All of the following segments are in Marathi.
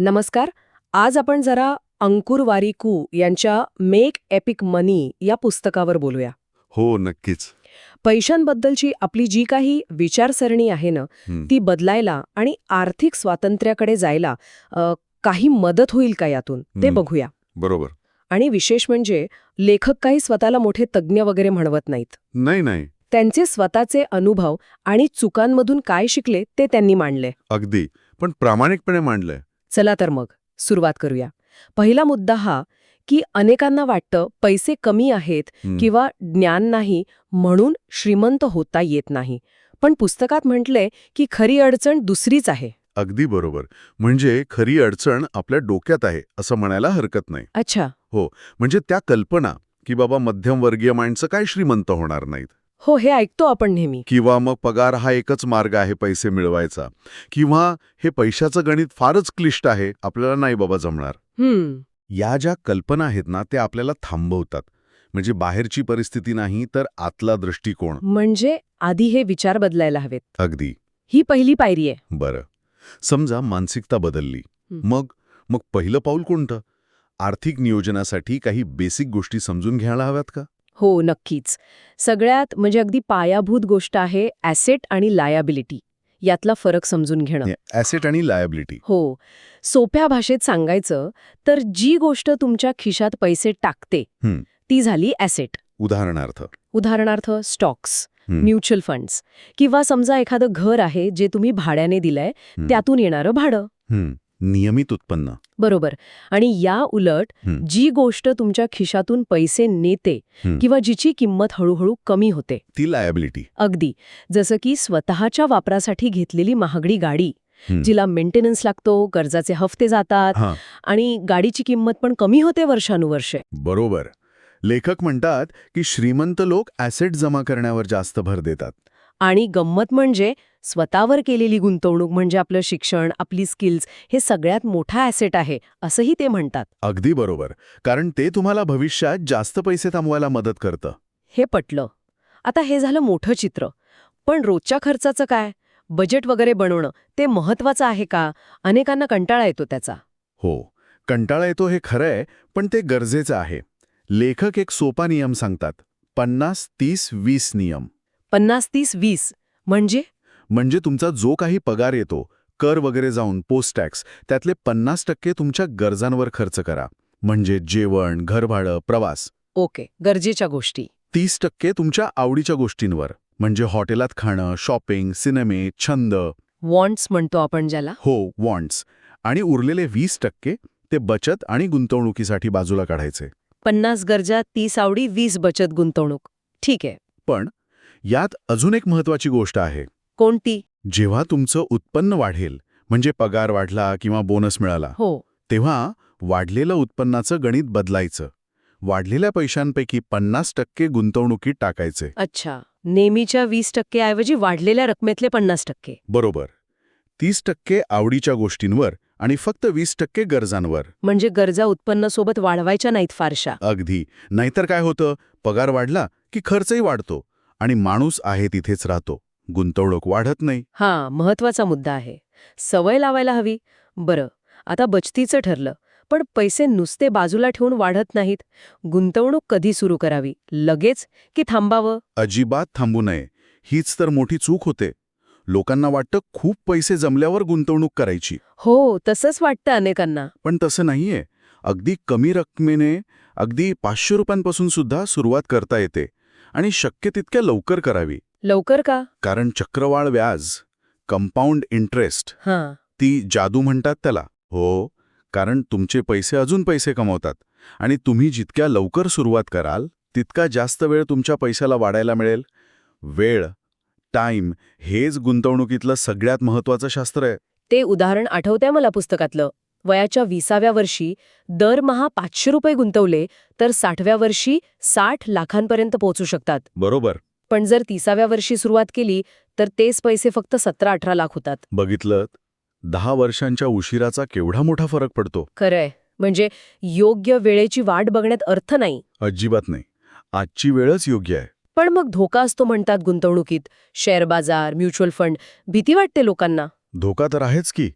नमस्कार. आज आपण जरा अंकुर वारिकू यांच्या मेक एपिक मनी या पुस्तकावर बोलूया. हो नक्कीच. पैशांबद्दलची आपली जी काही विचारसरणी आहे ना. ती बदलायला आणि आर्थिक स्वातंत्र्याकडे जायला अ, काही मदत होईल का यातून? ते हं. बघूया. बरोबर. आणि विशेष म्हणजे लेखक काही स्वतःला मोठे तज्ज्ञ वगैरे म्हणवत नाहीत. नाही नाही. त्यांचे स्वतःचे अनुभव आणि चुकांमधून काय शिकले ते त्यांनी मांडले. अगदी. पण प्रामाणिकपणे मांडलंय. चला तर मग सुरुवात करूया. पहिला मुद्दा हा की अनेकांना वाटतं पैसे कमी आहेत हं. किंवा ज्ञान नाही म्हणून श्रीमंत होता येत नाही. पण पुस्तकात म्हटलंय की खरी अडचण दुसरीच आहे. अगदी बरोबर. म्हणजे खरी अडचण आपल्या डोक्यात आहे असं म्हणायला हरकत नाही. अच्छा. म्हणजे त्या कल्पना की बाबा मध्यमवर्गीय माणसं काय श्रीमंत होणार नाहीत. हो हे ऐकतो आपण नेहमी. किंवा मग पगार हा एकच मार्ग आहे पैसे मिळवायचा. किंवा हे पैशाचं गणित फारच क्लिष्ट आहे आपल्याला नाही बाबा जमणार. हम्म. या ज्या कल्पना आहेत ना त्या आपल्याला थांबवतात. म्हणजे बाहेरची परिस्थिती नाही तर आतला दृष्टिकोन. म्हणजे आधी हे विचार बदलायला हवेत. अगदी. ही पहिली पायरी आहे. बरं. समजा मानसिकता बदलली. हं. मग मग पहिलं पाऊल कोणतं? आर्थिक नियोजनासाठी काही बेसिक गोष्टी समजून घ्यायला हव्यात का? हो नक्कीच सगळ्यात म्हणजे अगदी पायाभूत गोष्ट आहे ॲसेट आणि लायाबिलिटी यातला फरक समजून घेणं ॲसेट आणि लायबिलिटी हो सोप्या भाषेत सांगायचं तर जी गोष्ट तुमच्या खिशात पैसे टाकते. ती झाली ॲसेट उदाहरणार्थ उदाहरणार्थ स्टॉक्स. म्युच्युअल फंड्स किंवा समजा एखादं घर आहे जे तुम्ही भाड्याने दिलंय. त्यातून येणारं भाडं. नियमित उत्पन्न. बरोबर. आणि या उलट. जी गोष्ट तुमच्या खिशातून पैसे नेते. किंवा जिची किंमत हळूहळू कमी होते. ती लायबिलिटी अगदी. जसं की स्वतःच्या वापरासाठी घेतलेली महागडी गाडी. जिला मेंटेनन्स लागतो कर्जाचे हफ्ते जातात आणि गाडीची किंमत पण कमी होते वर्षानुवर्षे. बरोबर. लेखक म्हणतात की श्रीमंत लोक ॲसेट जमा करण्यावर जास्त भर देतात. आणि गंमत म्हणजे स्वतःवर केलेली गुंतवणूक म्हणजे आपलं शिक्षण आपली स्किल्स हे सगळ्यात मोठा ॲसेट आहे असंही ते म्हणतात. अगदी बरोबर. कारण ते तुम्हाला भविष्यात जास्त पैसे थांबवायला मदत करतं. हे पटलं. आता हे झालं मोठं चित्र. पण रोजच्या खर्चाचं काय? बजेट वगैरे बनवणं ते महत्वाचं आहे का? अनेकांना कंटाळा येतो त्याचा. हो. कंटाळा येतो हे खरं आहे पण ते गरजेचं आहे. लेखक एक सोपा नियम सांगतात. पन्नास तीस वीस नियम. पन्नास तीस वीस म्हणजे? म्हणजे तुमचा जो काही पगार येतो कर वगैरे जाऊन पोस्ट टॅक्स त्यातले पन्नास टक्के तुमच्या गरजांवर खर्च करा. म्हणजे जेवण घरभाडं प्रवास. ओके गरजेच्या गोष्टी. तीस टक्के तुमच्या आवडीच्या गोष्टींवर. म्हणजे हॉटेलात खाणं शॉपिंग सिनेमे छंद. वॉन्ट्स म्हणतो आपण ज्याला. हो वॉन्ट्स आणि उरलेले वीस टक्के ते बचत आणि गुंतवणुकीसाठी बाजूला काढायचे. पन्नास गरजा तीस आवडी वीस बचत गुंतवणूक. ठीक आहे. पण यात अजून एक महत्वाची गोष्ट आहे. कोणती? जेव्हा तुमचं उत्पन्न वाढेल म्हणजे पगार वाढला किंवा बोनस मिळाला हो. तेव्हा वाढलेलं उत्पन्नाचं गणित बदलायचं. वाढलेल्या पैशांपैकी पन्नास टक्के गुंतवणुकीत टाकायचे. अच्छा. नेहमीच्या वीस टक्के ऐवजी वाढलेल्या रकमेतले पन्नास टक्के. बरोबर. तीस टक्के आवडीच्या गोष्टींवर आणि फक्त वीस टक्के गरजांवर. म्हणजे गरजा उत्पन्नासोबत वाढवायच्या नाहीत फारशा. अगदी. नाहीतर काय होतं? पगार वाढला की खर्चही वाढतो आणि माणूस आहे तिथेच राहतो. गुंतवणूक वाढत नाही. हा महत्त्वाचा मुद्दा आहे. सवय लावायला हवी. बरं आता बचतीचं ठरलं पण पैसे नुसते बाजूला ठेवून वाढत नाहीत. गुंतवणूक कधी सुरू करावी? लगेच की थांबावं? अजिबात थांबू नये. हीच तर मोठी चूक होते. लोकांना वाटतं खूप पैसे जमल्यावर गुंतवणूक करायची. हो तसंच वाटतं अनेकांना. पण तसं नाहीये. अगदी कमी रकमेने अगदी पाचशे रुपयांपासून सुद्धा सुरुवात करता येते. आणि शक्य तितक्या लवकर करावी. लवकर का? कारण चक्रवाढ व्याज कंपाऊंड इंटरेस्ट हां. ती जादू म्हणतात त्याला. हो कारण तुमचे पैसे अजून पैसे कमवतात. आणि तुम्ही जितक्या लवकर सुरुवात कराल तितका जास्त वेळ तुमच्या पैशाला वाढायला मिळेल. वेळ टाईम हेच गुंतवणुकीतलं सगळ्यात महत्वाचं शास्त्र आहे. ते उदाहरण आठवतंय मला पुस्तकातलं. वयाच्या विसाव्या वर्षी दरमहा पाचशे रुपये गुंतवले तर साठव्या वर्षी साठ लाखांपर्यंत पोहोचू शकतात. बरोबर. पण जर तिसाव्या वर्षी सुरुवात केली तर तेच पैसे फक्त सतरा अठरा लाख होतात. बघितलं दहा वर्षांच्या उशिराचा केवढा मोठा फरक पडतो? खरंय. म्हणजे योग्य वेळेची वाट बघण्यात अर्थ नाही. अजिबात नाही. आजची वेळच योग्य आहे. पण मग धोका असतो म्हणतात गुंतवणुकीत. शेअर बाजार म्युच्युअल फंड भीती वाटते लोकांना. धोका तर आहेच की.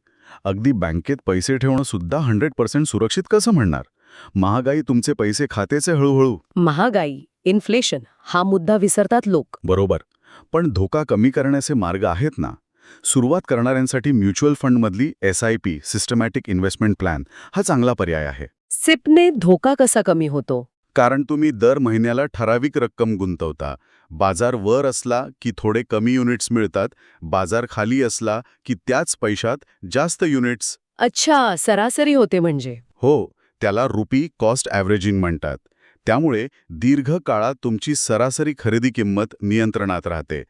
अगदी बँकेत पैसे ठेवणं सुद्धा हंड्रेड पर्सेंट सुरक्षित कसं म्हणणार? महागाई तुमचे पैसे खातेचे हळूहळू. महागाई. इन्फ्लेशन हा मुद्दा विसरतात लोक. बरोबर. पण धोका कमी करण्याचे मार्ग आहेत ना? सुरुवात करणाऱ्यांसाठी mutual फंडमधली S I P systematic investment plan हा चांगला पर्याय आहे. सिपने धोका कसा कमी होतो? कारण तुम्ही दर महिन्याला ठराविक रक्कम गुंतवता. बाजार वर असला की थोडे कमी युनिट्स मिळतात बाजार खाली असला की त्याच पैशात जास्त युनिट्स. अच्छा सरासरी होते म्हणजे. हो त्याला रुपी कॉस्ट ॲव्हरेजिंग म्हणतात. त्यामुळे दीर्घ काळात तुमची सरासरी खरेदी किंमत नियंत्रणात राहते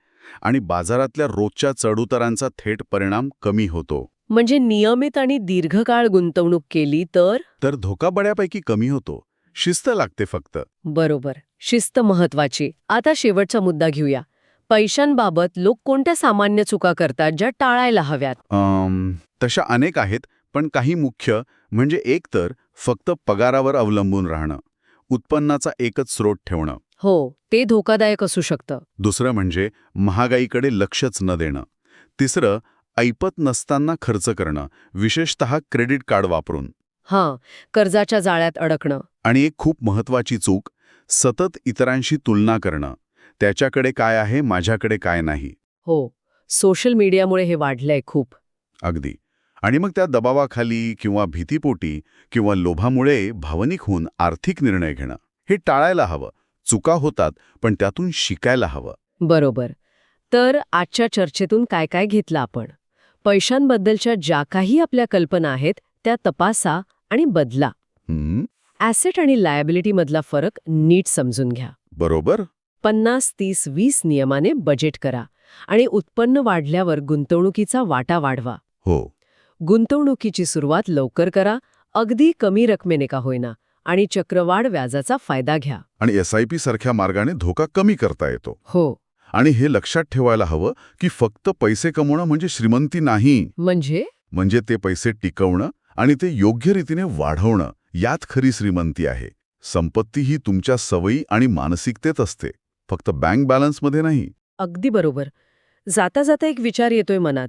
आणि बाजारातल्या रोजच्या चढउतारांचा थेट परिणाम कमी होतो. म्हणजे नियमित आणि दीर्घकाळ गुंतवणूक केली तर? तर धोका बऱ्यापैकी कमी होतो. शिस्त लागते फक्त. बरोबर. शिस्त महत्वाची आता शेवटचा मुद्दा घेऊया. पैशांबाबत लोक कोणत्या सामान्य चुका करतात ज्या टाळायला हव्यात? तशा अनेक आहेत पण काही मुख्य म्हणजे एक तर फक्त पगारावर अवलंबून राहणं. उत्पन्नाचा एकच स्रोत ठेवणं. हो ते धोकादायक असू शकतं. दुसरं म्हणजे महागाईकडे लक्षच न देणं. तिसरं ऐपत नसताना खर्च करणं विशेषतः क्रेडिट कार्ड वापरून. हां कर्जाच्या जाळ्यात अडकणं. आणि एक खूप महत्वाची चूक सतत इतरांशी तुलना करणं. त्याच्याकडे काय आहे माझ्याकडे काय नाही. हो सोशल मीडियामुळे हे वाढलंय खूप. अगदी. आणि मग त्या दबावाखाली किंवा भीतीपोटी किंवा लोभामुळे भावनिक होऊन आर्थिक निर्णय घेणं. हे टाळायला हवं. चुका होतात पण त्यातून शिकायला हवं. बरोबर. तर आजच्या चर्चेतून काय काय घेतलं आपण? पैशांबद्दलच्या ज्या काही आपल्या कल्पना आहेत त्या तपासा आणि बदला. ॲसेट आणि लायबिलिटी मधला फरक नीट समजून घ्या. बरोबर. पन्नास तीस वीस नियमाने बजेट करा आणि उत्पन्न वाढल्यावर गुंतवणुकीचा वाटा वाढवा. हो. गुंतवणुकीची सुरुवात लवकर करा अगदी कमी रकमेने का होईना आणि चक्रवाढ व्याजाचा फायदा घ्या. आणि एस आय पी सारख्या मार्गाने धोका कमी करता येतो. हो. आणि हे लक्षात ठेवायला हवं की फक्त पैसे कमवणं म्हणजे श्रीमंती नाही. म्हणजे? म्हणजे ते पैसे टिकवणं आणि ते योग्य रीतीने वाढवणं यात खरी श्रीमंती आहे. संपत्ती ही तुमच्या सवयी आणि मानसिकतेत असते. फक्त बँक बॅलन्समध्ये नाही. अगदी बरोबर. जाता जाता एक विचार येतोय मनात.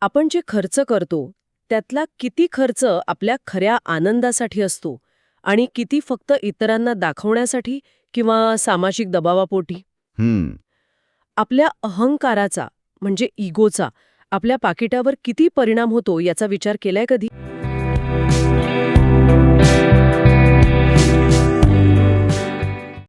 आपण जे खर्च करतो त्यातला किती खर्च आपल्या खऱ्या आनंदासाठी असतो आणि किती फक्त इतरांना दाखवण्यासाठी किंवा सामाजिक दबावापोटी? आपल्या अहंकाराचा म्हणजे इगोचा आपल्या पाकिटावर किती परिणाम होतो याचा विचार केलाय कधी?